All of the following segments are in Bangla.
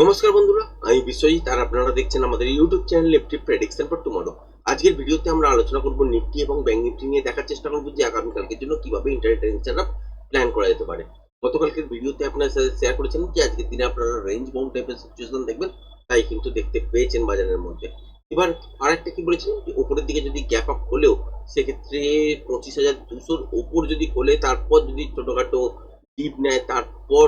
নমস্কার বন্ধুরা, আমি বিশ্বজিৎ, আর আপনারা দেখছেন আমাদের YouTube channel Nifty prediction for tomorrow আজকের ভিডিওতে আমরা আলোচনা করব নিফটি এবং ব্যাংক নিফটি নিয়ে দেখার চেষ্টা করব যে আগামীকালকের জন্য কীভাবে ইন্টারনেট রেঞ্জ সেটআপ প্ল্যান করা যেতে পারে। গতকালকের ভিডিওতে আপনারা সাথে শেয়ার করেছেন যে আজকের দিনে আপনারা রেঞ্জ বাউন্ড টাইপের সিচুয়েশন দেখবেন, তাই কিন্তু দেখতে পেয়েছেন বাজারের মধ্যে। এবার আরেকটা কি বলেছিলাম যে উপরের দিকে যদি গ্যাপ আপ হলেও, সেক্ষেত্রে পঁচিশ হাজার দুশোর ওপর যদি খোলে, তারপর যদি ছোটোখাটো ডিপ নেয়, তারপর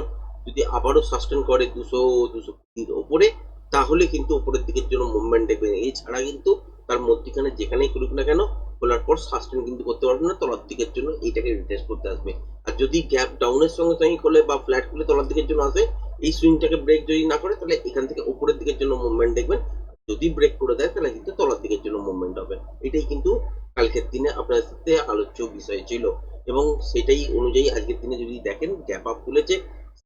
যদি আবারও সাস্টেন করে দুশো দুশো কুড়ির ওপরে, তাহলে কিন্তু উপরের দিকের জন্য মুভমেন্ট দেখবেন। এছাড়া কিন্তু তার মধ্যখানে যেখানেই করুক না কেন, খোলার পর সাস্টেন কিন্তু করতে পারবে না, তলার দিকের জন্য এইটাকে রিটেস্ট করতে আসবে। আর যদি গ্যাপ ডাউনের সঙ্গে সঙ্গে খোলে বা ফ্ল্যাট খুলে তলার দিকের জন্য আসে, এই সুইংটাকে ব্রেক যদি না করে, তাহলে এখান থেকে উপরের দিকের জন্য মুভমেন্ট দেখবেন। যদি ব্রেক করে দেয়, তাহলে কিন্তু তলার দিকের জন্য মুভমেন্ট হবে। এটাই কিন্তু কালকের দিনে আপনার সাথে আলোচ্য বিষয় ছিল। এবং সেটাই অনুযায়ী আজকের দিনে যদি দেখেন গ্যাপ আপ খুলেছে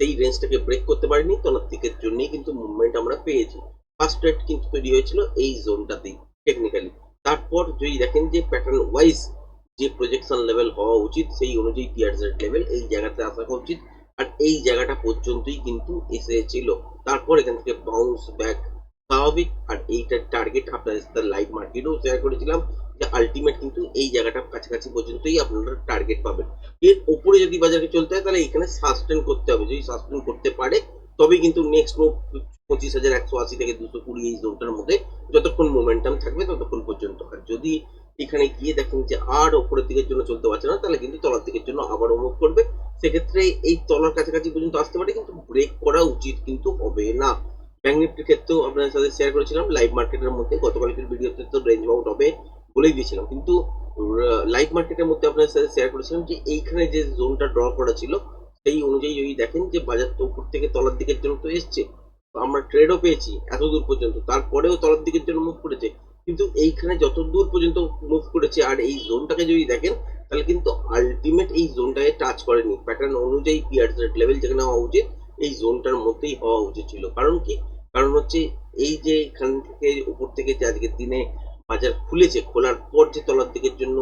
সেই রেঞ্জটাকে ব্রেক করতে পারিনি তলার দিকের জন্যই কিন্তু মুভমেন্ট আমরা পেয়েছি। ফার্স্ট রেট কিন্তু তৈরি হয়েছিল এই জোনটাতেই টেকনিক্যালি তারপর যদি দেখেন যে প্যাটার্ন ওয়াইজ যে প্রজেকশন লেভেল হওয়া উচিত, সেই অনুযায়ী পিয়ারজেড লেভেল এই জায়গাতে আসা উচিত। আর এই জায়গাটা পর্যন্তই কিন্তু এসেছিল। তারপর এখান থেকে বাউন্স ব্যাক স্বাভাবিক। আর এইটার টার্গেট আপনাদের সাথে লাইভ মার্কেটেও শেয়ার করেছিলাম যে আলটিমেট কিন্তু এই জায়গাটা কাছাকাছি পর্যন্তই আপনারা টার্গেট পাবেন। এর উপরে যদি বাজারে চলতে হয়, তাহলে এখানে সাস্টেন করতে হবে। যদি সাস্টেন করতে পারে, তবেই কিন্তু নেক্সট মুভ পঁচিশ হাজার একশো আশি থেকে দুশো কুড়ি এই জোনটার মধ্যে যতক্ষণ মোমেন্টাম থাকবে ততক্ষণ পর্যন্ত আর যদি এখানে গিয়ে দেখেন যে আর ওপরের দিকের জন্য চলতে পারছে না, তাহলে কিন্তু তলার দিকের জন্য আবারও মুভ করবে। সেক্ষেত্রে এই তলার কাছাকাছি পর্যন্ত আসতে পারে, কিন্তু ব্রেক করা উচিত কিন্তু হবে না। ব্যাংক নিফটির ক্ষেত্রেও আপনাদের সাথে শেয়ার করেছিলাম লাইভ মার্কেটের মধ্যে। গতকালকের ভিডিওতে তো রেঞ্জ বাউন্ড হবে বলেই দিয়েছিলাম। কিন্তু লাইভ মার্কেটের মধ্যে আপনাদের সাথে শেয়ার করেছিলাম যে এইখানে যে জোনটা ড্র করা ছিল, সেই অনুযায়ী যদি দেখেন যে বাজার তো উপর থেকে তলার দিকের জন্য তো এসছে, তো আমরা ট্রেডও পেয়েছি এত দূর পর্যন্ত। তারপরেও তলার দিকের জন্য মুভ করেছে। কিন্তু এইখানে যত দূর পর্যন্ত মুভ করেছে আর এই জোনটাকে যদি দেখেন, তাহলে কিন্তু আলটিমেট এই জোনটাকে টাচ করেনি। প্যাটার্ন অনুযায়ী পিয়ার লেভেল যেখানে হওয়া উচিত এই জোনটার মধ্যেই হওয়া উচিত ছিল। কারণ কি? কারণ হচ্ছে এই যে এখান থেকে উপর থেকে যে আজকের দিনে বাজার খুলেছে, খোলার পর যে তলার দিকের জন্য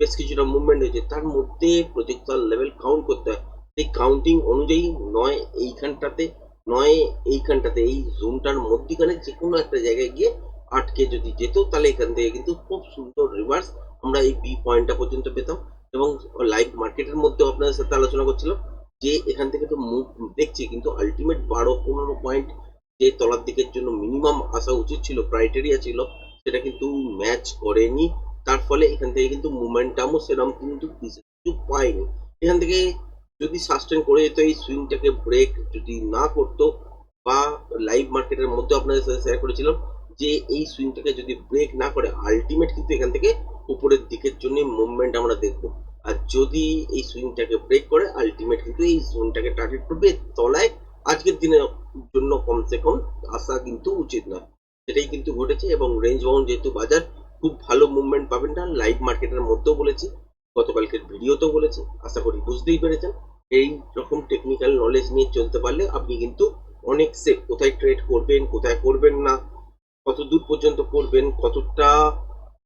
বেশ কিছুটা মুভমেন্ট হয়েছে, তার মধ্যে প্রজেক্টাল লেভেল কাউন্ট করতে হয়। সেই কাউন্টিং অনুযায়ী নয় এইখানটাতে নয় এইখানটাতে, এই জোনটার মধ্যিখানে যে কোনো একটা জায়গায় গিয়ে আটকে যদি যেত, তাহলে এখান থেকে কিন্তু খুব সুন্দর রিভার্স আমরা এই বি পয়েন্টটা পর্যন্ত পেতাম। এবং লাইভ মার্কেটের মধ্যেও আপনাদের সাথে আলোচনা করছিলাম। যে এখান থেকে তো মুভ দেখছি, কিন্তু আলটিমেট বারো পনেরো পয়েন্ট যে তলার দিকের জন্য মিনিমাম আসা উচিত ছিল ক্রাইটেরিয়া ছিল, সেটা কিন্তু ম্যাচ করেনি। তার ফলে এখান থেকে কিন্তু মোমেন্টামও সেরকম কিন্তু কিছু পায়নি। এখান থেকে যদি সাস্টেন করে যেত, এই সুইংটাকে ব্রেক যদি না করতো, বা লাইভ মার্কেটের মধ্যে আপনাদের সাথে শেয়ার করেছিলাম, যে এই সুইংটাকে যদি ব্রেক না করে আলটিমেট কিন্তু এখান থেকে উপরের দিকের জন্য মুভমেন্ট আমরা দেখব। আর যদি এই সুইংটাকে ব্রেক করে আলটিমেট কিন্তু এই জোনটাকে টার্গেট করবে তলায় আজকের দিনের জন্য কমসে কম আসা কিন্তু উচিত নয়। সেটাই কিন্তু ঘটেছে এবং রেঞ্জ বাউন্ড যেহেতু বাজার, খুব ভালো মুভমেন্ট পাবেন না। লাইভ মার্কেটের মধ্যেও বলেছি, গতকালকের ভিডিওতেও বলেছি, আশা করি বুঝতেই পেরেছেন। এই রকম টেকনিক্যাল নলেজ নিয়ে চলতে পারলে আপনি কিন্তু অনেক সেফ কোথায় ট্রেড করবেন, কোথায় করবেন না, কত দূর পর্যন্ত করবেন, কতটা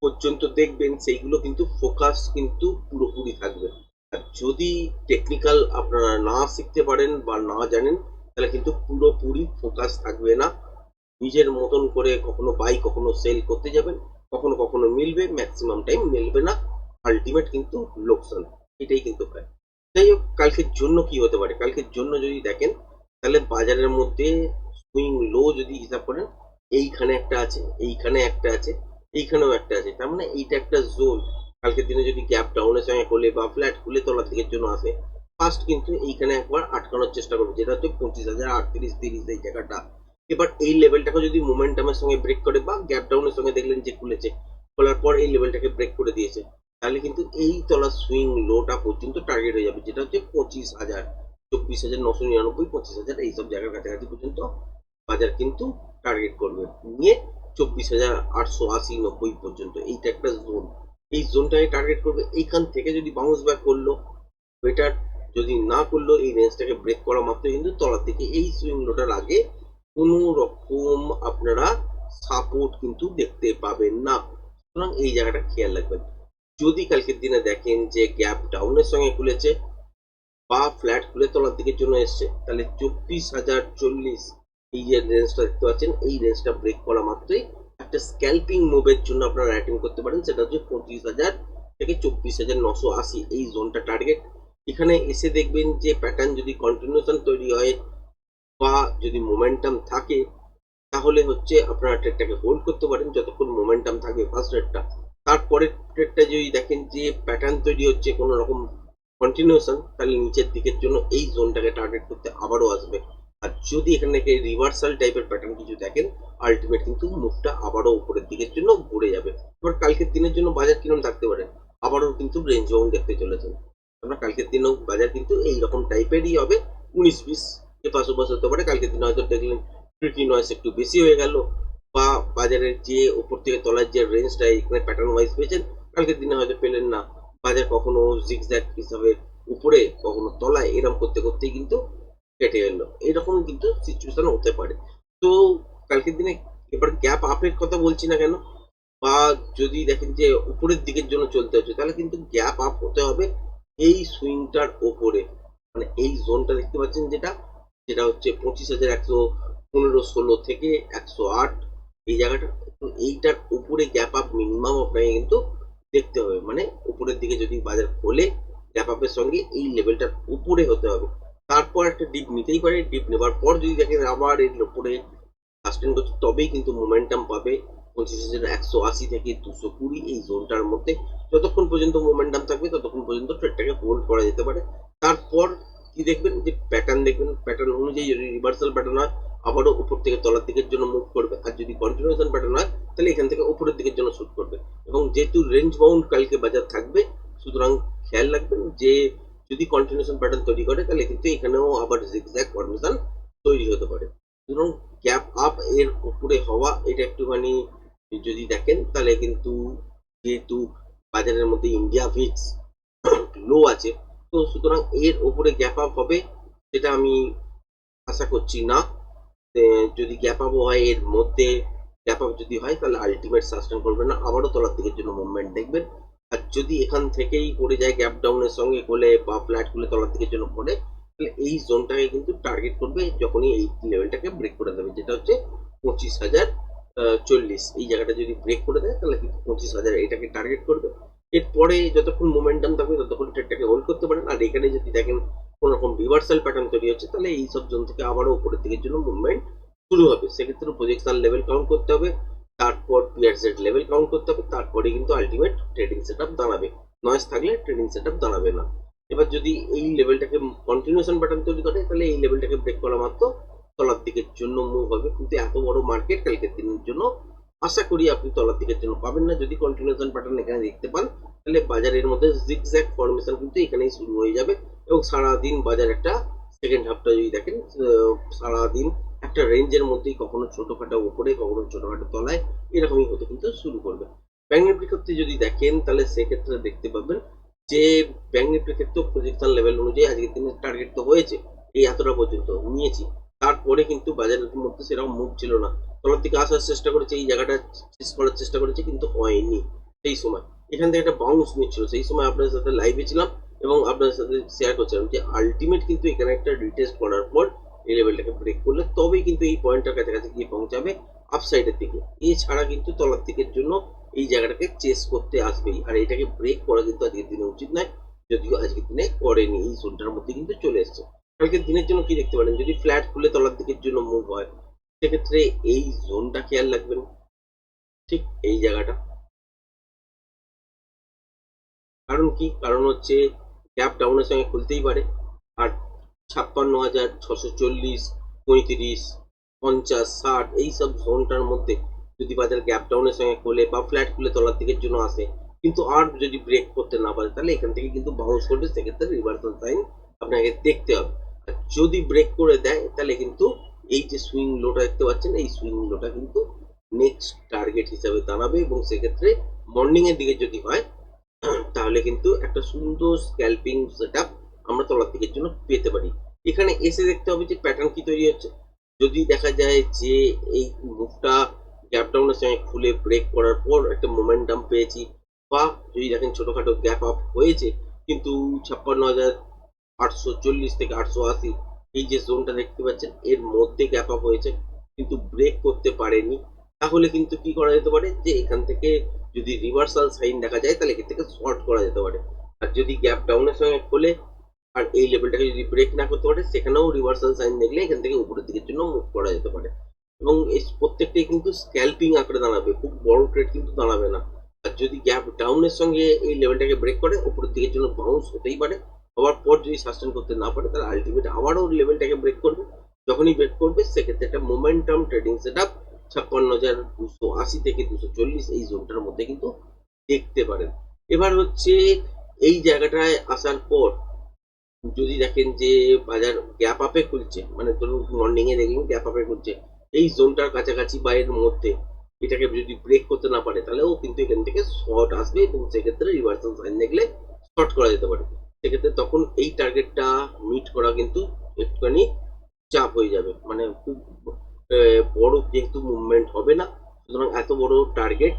পর্যন্ত দেখবেন, সেইগুলো কিন্তু ফোকাস কিন্তু পুরোপুরি থাকবে। আর যদি টেকনিক্যাল আপনারা না শিখতে পারেন বা না জানেন, তাহলে কিন্তু পুরোপুরি ফোকাস থাকবে না। নিজের মতন করে কখনো বাই কখনো সেল করতে যাবেন, কখনো কখনো মিলবে ম্যাক্সিমাম টাইম মিলবে না আলটিমেট কিন্তু লোকসান। এটাই কিন্তু হয় যাই হোক, কালকের জন্য কি হতে পারে? কালকের জন্য যদি দেখেন, তাহলে বাজারের মধ্যে সুইং লো যদি হিসাব করেন, এইখানে একটা আছে, এইখানে একটা আছে। এইখানেও একটা আছে। তার মানে এইটা একটা জোন কালকের দিনে যদি গ্যাপ ডাউনের সঙ্গে খোলে বা ফ্ল্যাট খুলে তলার দিকের জন্য আসে ফার্স্ট কিন্তু এইখানে একবার আটকানোর চেষ্টা করবে। যেটা হচ্ছে পঁচিশ হাজার আটত্রিশ তিরিশ এই জায়গাটা। এবার এই লেভেলটাকে যদি মোমেন্টামের সঙ্গে ব্রেক করে বা গ্যাপ ডাউনের সঙ্গে দেখলেন যে খুলেছে, খোলার পর এই লেভেলটাকে ব্রেক করে দিয়েছে, তাহলে কিন্তু এই তলার সুইং লোটা পর্যন্ত টার্গেট হয়ে যাবে। যেটা হচ্ছে পঁচিশ হাজার, চব্বিশ হাজার নশো নিরানব্বই, পঁচিশ হাজার এইসব জায়গার কাছাকাছি পর্যন্ত বাজার কিন্তু টার্গেট করবে। নিয়ে চব্বিশ হাজার আটশো আশি নব্বই পর্যন্ত। এইটা একটা জোন এই জোনটাকে টার্গেট করবে। এইখান থেকে যদি বাউন্স ব্যাক করল বেটার যদি না করল, এই রেঞ্জটাকে ব্রেক করা মাত্র কিন্তু তলার দিকে। এই সুইং লোটার আগে কোনো রকম আপনারা সাপোর্ট কিন্তু দেখতে পাবেন না। সুতরাং এই জায়গাটা খেয়াল রাখবেন। যদি কালকের দিনে দেখেন যে গ্যাপ ডাউনের সঙ্গে খুলেছে বা ফ্ল্যাট খুলে তলার দিকে জন্য এসছে, তাহলে চব্বিশ হাজার চল্লিশ এই যে রেঞ্জটা দেখতে পাচ্ছেন, এই রেঞ্জটা ব্রেক করা মাত্রই একটা স্ক্যাল্পিং মুভের জন্য আপনারা অ্যাটেন্ড করতে পারেন, সেটা হচ্ছে পঁচিশ হাজার থেকে চব্বিশ হাজার নশো আশি, এই জোনটা টার্গেট এখানে এসে দেখবেন যে প্যাটার্ন যদি কন্টিনিউশন তৈরি হয় বা যদি মোমেন্টাম থাকে, তাহলে হচ্ছে আপনারা ট্রেডটাকে হোল্ড করতে পারেন, যতক্ষণ মোমেন্টাম থাকবে ফার্স্ট রেটটা তারপরে ট্রেডটা যদি দেখেন যে প্যাটার্ন তৈরি হচ্ছে কোনো রকম কন্টিনিউশন তাহলে নিচের দিকের জন্য এই জোনটাকে টার্গেট করতে আবারও আসবে। আর যদি এখানে রিভার্সাল টাইপের প্যাটার্ন কিছু দেখেন আলটিমেট কিন্তু মুখটা আবারও উপরের দিকের জন্য ঘুরে যাবে। এবার কালকের দিনের জন্য বাজার কীরকম থাকতে পারে? আবারও কিন্তু রেঞ্জ বাউন্ড দেখতে চলেছেন। আমরা কালকের দিনেও বাজার কিন্তু এই রকম টাইপেরই হবে। উনিশ বিশ এপাশ ওপাশ হতে পারে। কালকের দিনে হয়তো দেখলেন ফ্রিটি নয়েস একটু বেশি হয়ে গেল। বা বাজারের যে উপর থেকে তলার যে রেঞ্জটা এখানে প্যাটার্ন ওয়াইজ পেয়েছেন, কালকের দিনে হয়তো পেলেন না। বাজার কখনো জিগজ্যাগ হিসাবে উপরে, কখনো তলায় এরকম করতে করতেই কিন্তু কেটে এলো এরকম কিন্তু সিচুয়েশন হতে পারে। তো কালকের দিনে এবার গ্যাপ আপের কথা বলছি না কেন? বা যদি দেখেন যে উপরের দিকের জন্য চলতে হচ্ছে, তাহলে কিন্তু গ্যাপ আপ হতে হবে এই সুইংটার ওপরে। মানে এই জোনটা দেখতে পাচ্ছেন যেটা যেটা হচ্ছে পঁচিশ হাজার একশো পনেরো, ষোলো থেকে একশো আট এই জায়গাটা। এইটার উপরে গ্যাপ আপ মিনিমাম আপনাকে কিন্তু দেখতে হবে। মানে উপরের দিকে যদি বাজার খোলে গ্যাপ আপের সঙ্গে এই লেভেলটার উপরে হতে হবে। তারপর একটা ডিপ নিতেই পারে। ডিপ নেবার পর যদি দেখেন আবার এর উপরে সাস্টেন করছে, তবেই কিন্তু মোমেন্টাম পাবে পঁচিশ হাজার একশো আশি থেকে দুশো কুড়ি এই জোনটার মধ্যে। যতক্ষণ পর্যন্ত মোমেন্টাম থাকবে, ততক্ষণ পর্যন্ত ট্রেডটাকে হোল্ড করা যেতে পারে। তারপর কি দেখবেন? যে প্যাটার্ন দেখবেন প্যাটার্ন অনুযায়ী যদি রিভার্সাল প্যাটার্ন হয়, আবারও উপর থেকে তলার দিকের জন্য মুভ করবে। আর যদি কন্টিনিউশন প্যাটার্ন হয়, তাহলে এখান থেকে উপরের দিকের জন্য শুট করবে। এবং যেহেতু রেঞ্জ বাউন্ড কালকে বাজার থাকবে, সুতরাং খেয়াল রাখবেন যে যদি কন্টিনিউশন প্যাটার্ন তৈরি করে, তাহলে কিন্তু এখানেও আবার জিগজ্যাগ ফরমেশন তৈরি হতে পারে। সুতরাং গ্যাপ আপ এর উপরে হওয়া, এটা একটুখানি যদি দেখেন, তাহলে কিন্তু যেহেতু বাজারের মধ্যে ইন্ডিয়া ভিক্স লো আছে, তো সুতরাং এর উপরে গ্যাপ আপ হবে, সেটা আমি আশা করছি না। যদি গ্যাপ আপ হয়, এর মধ্যে গ্যাপ আপ যদি হয়, তাহলে আলটিমেট সাস্টেন করবে না। আবারও তলার দিকের জন্য মুভমেন্ট দেখবেন। আর যদি এখান থেকেই পড়ে যায় গ্যাপ ডাউনের সঙ্গে কোলে বা ফ্ল্যাট খুলে তলার দিকে জন্য পড়ে, তাহলে এই জোনটাকে কিন্তু টার্গেট করবে যখনই এই লেভেলটাকে ব্রেক করে দেবে, যেটা হচ্ছে পঁচিশ হাজার চল্লিশ। এই জায়গাটা যদি ব্রেক করে দেয়, তাহলে কিন্তু পঁচিশ হাজার এটাকে টার্গেট করবে। এরপরে যতক্ষণ মোমেন্টাম থাকবে, ততক্ষণ ট্রেডটাকে হোল্ড করতে পারেন। আর এখানে যদি দেখেন কোনো রকম রিভার্সাল প্যাটার্ন তৈরি হচ্ছে, তাহলে এই সব জোন থেকে আবারও উপরের দিকের জন্য মুভমেন্ট শুরু হবে। সেক্ষেত্রে প্রজেকশন লেভেল কাউন্ট করতে হবে। তারপর পিআরসেট লেভেল কাউন্ট করতে হবে, তারপরে কিন্তু আলটিমেট ট্রেডিং সেট আপ দাঁড়াবে। নয়েস থাকলে ট্রেডিং সেট আপ দাঁড়াবে না। এবার যদি এই লেভেলটাকে কন্টিনিউশন প্যাটার্ন তৈরি করে, তাহলে এই লেভেলটাকে ব্রেক করা মাত্র তলার দিকের জন্য মুভ হবে। কিন্তু এত বড় মার্কেট কালকের দিনের জন্য আশা করি আপনি তলার দিকের জন্য পাবেন না। যদি কন্টিনিউশন প্যাটার্ন এখানে দেখতে পান, তাহলে বাজারের মধ্যে জিগজ্যাগ ফরমেশন কিন্তু এখানেই শুরু হয়ে যাবে। এবং সারাদিন বাজার একটা সেকেন্ড হাফটা যদি দেখেন সারাদিন একটা রেঞ্জের মধ্যেই কখনো ছোটখাটো উপরে, কখনো ছোটখাটো তলায় এরকমই হতে কিন্তু শুরু করবে। ব্যাঙ্ক নিফটির ক্ষেত্রে যদি দেখেন, তাহলে সেক্ষেত্রে দেখতে পাবেন যে ব্যাঙ্ক নিফটির ক্ষেত্রেও প্রজেকশন লেভেল অনুযায়ী আজকের দিনের টার্গেট তো হয়েছে, এই এতটা পর্যন্ত নিয়েছি। তারপরে কিন্তু বাজারের মধ্যে সেরকম মুভ ছিল না। তলার দিকে আসার চেষ্টা করেছে, এই জায়গাটা শেষ করার চেষ্টা করেছে, কিন্তু হয়নি সেই সময়। এখান থেকে একটা বাউন্স নিচ্ছিল, সেই সময় আপনাদের সাথে লাইভে ছিলাম এবং আপনাদের সাথে শেয়ার করছিলাম যে আলটিমেট কিন্তু এখানে একটা রিটেস্ট করার পর এই লেভেলটাকে ব্রেক করলে তবেই কিন্তু এই পয়েন্টটার কাছাকাছি গিয়ে পৌঁছাবে আপসাইডের দিকে। এছাড়া কিন্তু তলার দিকের জন্য এই জায়গাটাকে চেস করতে আসবেই। আর এটাকে ব্রেক করা কিন্তু আজকের দিনে উচিত নয়, যদিও আজকের দিনে করেনি। এই জোনটার মধ্যে কিন্তু চলে এসছে। কালকের দিনের জন্য কি দেখতে পারেন? যদি ফ্ল্যাট খুলে তলার দিকের জন্য মুভ হয়, সেক্ষেত্রে এই জোনটা খেয়াল রাখবেন। ঠিক এই জায়গাটা। কারণ কি? কারণ হচ্ছে গ্যাপ ডাউনের সঙ্গে খুলতেই পারে। আর ছাপ্পান্ন হাজার ছশো চল্লিশ, পঁয়ত্রিশ, পঞ্চাশ, ষাট, এই সব জোনটার মধ্যে যদি বাজার গ্যাপ ডাউনের সঙ্গে খোলে বা ফ্ল্যাট খুলে তলার দিকের জন্য আসে, কিন্তু আর যদি ব্রেক করতে না পারে, তাহলে এখান থেকে কিন্তু বাউন্স করবে, সেক্ষেত্রে রিভার্সাল সাইন আপনাকে দেখতে হবে। আর যদি ব্রেক করে দেয়, তাহলে কিন্তু এই যে সুইং লোটা দেখতে পাচ্ছেন, এই সুইং লোটা কিন্তু নেক্সট টার্গেট হিসাবে দাঁড়াবে এবং সেক্ষেত্রে মর্নিংয়ের দিকে যদি হয়, তাহলে কিন্তু একটা সুন্দর স্ক্যাল্পিং সেট আমরা তলার দিকের জন্য পেতে পারি। এখানে এসে দেখতে হবে যে প্যাটার্ন কি তৈরি হচ্ছে। যদি দেখা যায় যে এই মুভটা গ্যাপ ডাউনের সঙ্গে খুলে ব্রেক করার পর একটা মোমেন্টাম পেয়েছি, বা যদি দেখেন ছোটখাটো গ্যাপ আপ হয়েছে, কিন্তু ছাপ্পান্ন হাজার আটশো চল্লিশ থেকে আটশো আশি এই যে জোনটা দেখতে পাচ্ছেন, এর মধ্যে গ্যাপ আপ হয়েছে, কিন্তু ব্রেক করতে পারেনি। তাহলে কিন্তু কি করা যেতে পারে? যে এখান থেকে যদি রিভার্সাল সাইন দেখা যায়, তাহলে এখান থেকে শর্ট করা যেতে পারে। আর যদি গ্যাপ ডাউনের সঙ্গে খোলে আর এই লেভেলটাকে যদি ব্রেক না করতে পারে, সেখানেও রিভার্সাল সাইন দেখলে এখান থেকে উপরের দিকের জন্য মুভ করা যেতে পারে। এবং এই প্রত্যেকটাই কিন্তু স্ক্যাল্পিং আকারে দাঁড়াবে, খুব বড় ট্রেড কিন্তু দাঁড়াবে না। আর যদি গ্যাপ ডাউনের সঙ্গে এই লেভেলটাকে ব্রেক করে, উপরের দিকের জন্য বাউন্স হতেই পারে। হওয়ার পর যদি সাস্টেন করতে না পারে, তাহলে আলটিমেট আবারও লেভেলটাকে ব্রেক করবে। যখনই ব্রেক করবে, সেক্ষেত্রে একটা মোমেন্টাম ট্রেডিং সেট আপ ছাপ্পান্ন হাজার দুশো আশি থেকে দুশো চল্লিশ এই জোনটার মধ্যে কিন্তু দেখতে পারেন। এবার হচ্ছে এই জায়গাটায় আসার পর যদি দেখেন যে বাজার গ্যাপ আপে খুলছে মানে ধরুন মর্নিং এ দেখলেন গ্যাপ আপে খুলছে, এই জোনটার কাছাকাছি বা এর মধ্যে এটাকে যদি ব্রেক করতে না পারে তাহলেও কিন্তু এখান থেকে শর্ট আসবে এবং সেক্ষেত্রে রিভার্সাল সাইন দেখলে শর্ট করা যেতে পারে। সেক্ষেত্রে তখন এই টার্গেটটা মিট করা কিন্তু একটুখানি চাপ হয়ে যাবে। মানে খুব বড় যেহেতু মুভমেন্ট হবে না, সুতরাং এত বড় টার্গেট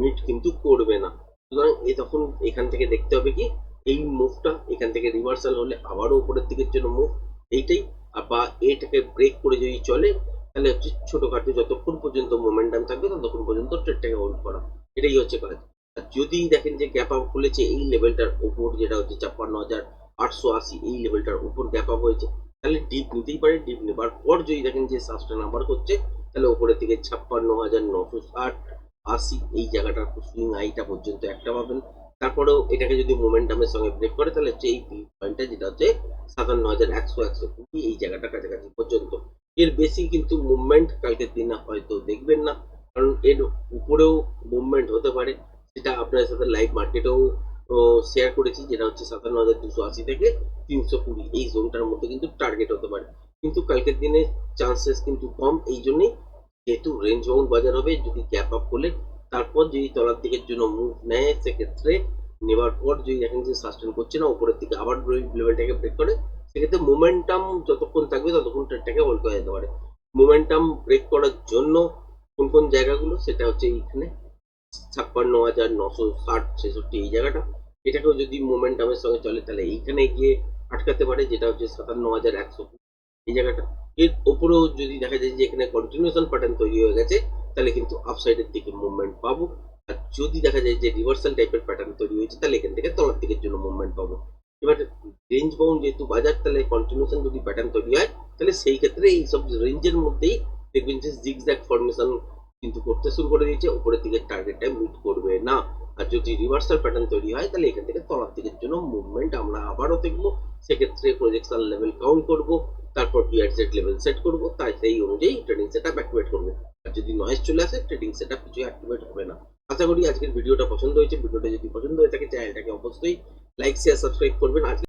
মিট কিন্তু করবে না। সুতরাং এই তখন এখান থেকে দেখতে হবে কি এই মুভটা এখান থেকে রিভার্সাল হলে আবারও উপরের দিকের জন্য মুভ এইটাই। বা এটাকে ব্রেক করে যদি চলে, তাহলে হচ্ছে ছোটখাটো যতক্ষণ পর্যন্ত মোমেন্টাম থাকবে, ততক্ষণ পর্যন্ত ট্রেডটাকে হোল্ড করা। এটাই হচ্ছে কাজ। আর যদি দেখেন যে গ্যাপ আপ খুলেছে, এই লেভেলটার উপর যেটা হচ্ছে ছাপ্পান্ন হাজার আটশো আশি, এই লেভেলটার উপর গ্যাপ আপ হয়েছে, তাহলে ডিপ নিতেই পারে। ডিপ নেবার পর যদি দেখেন যে সাস্টেন আবার করছে, তাহলে উপরের দিকে ছাপ্পান্ন হাজার নশো ষাট আশি, এই জায়গাটার সুইং আইটা পর্যন্ত একটা পাবেন। তারপরেও এটাকে যদি মোমেন্টামের সঙ্গে ব্রেক করে, তাহলে হচ্ছে এই পয়েন্টটা যেটা হচ্ছে সাতান্ন হাজার একশো একশো কুড়ি এই জায়গাটা কাছাকাছি পর্যন্ত। এর বেশি কিন্তু মুভমেন্ট কালকের দিনে হয়তো দেখবেন না, কারণ এর উপরেও মুভমেন্ট হতে পারে। সেটা আপনার সাথে লাইভ মার্কেটেও শেয়ার করেছি, যেটা হচ্ছে সাতান্ন হাজার দুশো আশি থেকে তিনশো কুড়ি। এই জোনটার মধ্যে কিন্তু টার্গেট হতে পারে। কিন্তু কালকের দিনে চান্সেস কিন্তু কম। এই জন্যেই যেহেতু রেঞ্জ বাউন্ড বাজার হবে, যদি গ্যাপ আপ করলে তারপর যদি তলার দিকের জন্য মুভ নেয়, সেক্ষেত্রে নেওয়ার পর যদি দেখেন যে সাস্টেন করছে না, উপরের দিকে আবার লেভেলটাকে ব্রেক করে, সেক্ষেত্রে মোমেন্টাম যতক্ষণ থাকবে ততক্ষণ ট্রেডটাকে হোল্ড করা যেতে পারে। মোমেন্টাম ব্রেক করার জন্য কোন কোন জায়গাগুলো, সেটা হচ্ছে এইখানে ছাপ্পান্ন হাজার নশো ষাট ছেষট্টি এই জায়গাটা। এটাকেও যদি মোমেন্টামের সঙ্গে চলে, তাহলে এইখানে গিয়ে আটকাতে পারে, যেটা হচ্ছে সাতান্ন হাজার একশো এই জায়গাটা। এর ওপরেও যদি দেখা যায় যে এখানে কন্টিনিউশন প্যাটার্ন তৈরি হয়ে গেছে তাহলে কিন্তু আপসাইডের দিকে মুভমেন্ট পাবো। আর যদি দেখা যায় যে রিভার্সাল টাইপের প্যাটার্ন তৈরি হয়েছে, তাহলে এখান থেকে তলার দিকের জন্য মুভমেন্ট পাবো। এবার রেঞ্জ বাউন্ড যেহেতু বাজার, তাহলে কন্টিনিউশন যদি প্যাটার্ন তৈরি হয়, তাহলে সেই ক্ষেত্রে এই সব রেঞ্জের মধ্যেই দেখবেন যে জিগজ্যাগ ফরমেশন কিন্তু করতে শুরু করে দিয়েছে। উপরের দিকে টার্গেটটা মিট করবে না। আর যদি রিভার্সাল প্যাটার্ন তৈরি হয়, তাহলে এখান থেকে তলার দিকের জন্য মুভমেন্ট আমরা আবারও দেখব। সেক্ষেত্রে প্রজেকশন লেভেল কাউন্ট করব, তারপর পিআরজেড লেভেল সেট করব, তাই সেই অনুযায়ী ট্রেডিং সেট আপ অ্যাক্টিভেট করব। আর যদি নয়েজ চলে আসে ট্রেডিং সেট আপ কিছু অ্যাক্টিভেট হবে না। আশা করি আজকের ভিডিওটা পছন্দ হয়েছে। ভিডিওটা যদি পছন্দ হয়ে থাকে চ্যানেলটাকে অবশ্যই লাইক শেয়ার সাবস্ক্রাইব করবেন। আজকে